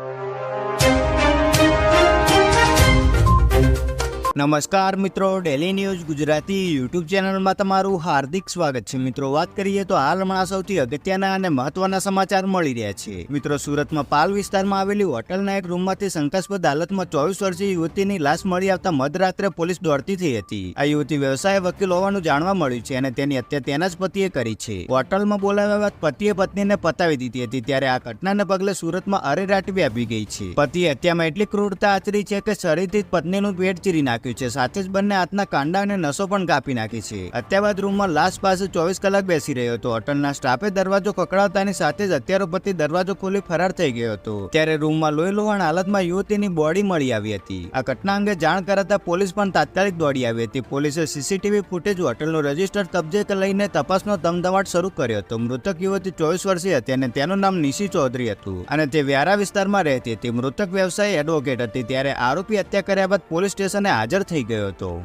you. નમસ્કાર મિત્રો daily news Gujarati YouTube ચેનલમાં તમારું હાર્દિક સ્વાગત છે. મિત્રો, વાત કરીએ તો હાલ હમણાં સૌથી અગત્યના અને મહત્વના સમાચાર મળી રહ્યા છે. મિત્રો, સુરતમાં પાલ વિસ્તારમાં આવેલી હોટલના એક રૂમમાંથી શંકાસ્પદ હાલતમાં ચોવીસ વર્ષીય યુવતીની લાશ મળી આવતા મધરાત્રે પોલીસ દોડતી થઈ હતી. આ યુવતી વ્યવસાય વકીલ હોવાનું જાણવા મળ્યું છે અને તેની હત્યા તેના જ પતિએ કરી છે. હોટલમાં બોલાવ્યા બાદ પતિએ પત્નીને પતાવી દીધી હતી, ત્યારે આ ઘટનાને પગલે સુરતમાં અરેરાટ વ્યાપી ગઈ છે. પતિએ હત્યામાં એટલી ક્રૂરતા આચરી છે કે શરીરથી પત્નીનું પેટ ચીરી નાખ્યું છે. સાથે જ બંને હાથના કાંડા અને નસો પણ કાપી નાખી છે. હત્યા બાદ રૂમમાં લાશ પાસે ચોવીસ કલાક બેસી રહ્યો હતો. અટલના સ્ટાફે દરવાજો કકડાવતાની સાથે જ હત્યારો પતિ દરવાજો ખોલી ફરાર થઈ ગયો હતો. ત્યારે રૂમમાં લોહી લોહાણ હાલતમાં યુવતીની બોડી મળી આવી હતી. આ ઘટના અંગે જાણ કરાતા પોલીસ પણ તાત્કાલિક દોડી આવી હતી. પોલીસે સીસીટીવી ફૂટેજ હોટલનું રજિસ્ટર કબજે લઈને તપાસનો ધમધમાટ શરૂ કર્યો હતો. મૃતક યુવતી ચોવીસ વર્ષીય હતી અને તેનું નામ નિશી ચૌધરી હતું અને તે વ્યારા વિસ્તારમાં રહેતી હતી. મૃતક વ્યવસાય એડવોકેટ હતી. ત્યારે આરોપી હત્યા કર્યા બાદ પોલીસ સ્ટેશને હાજર થઈ ગયો હતો.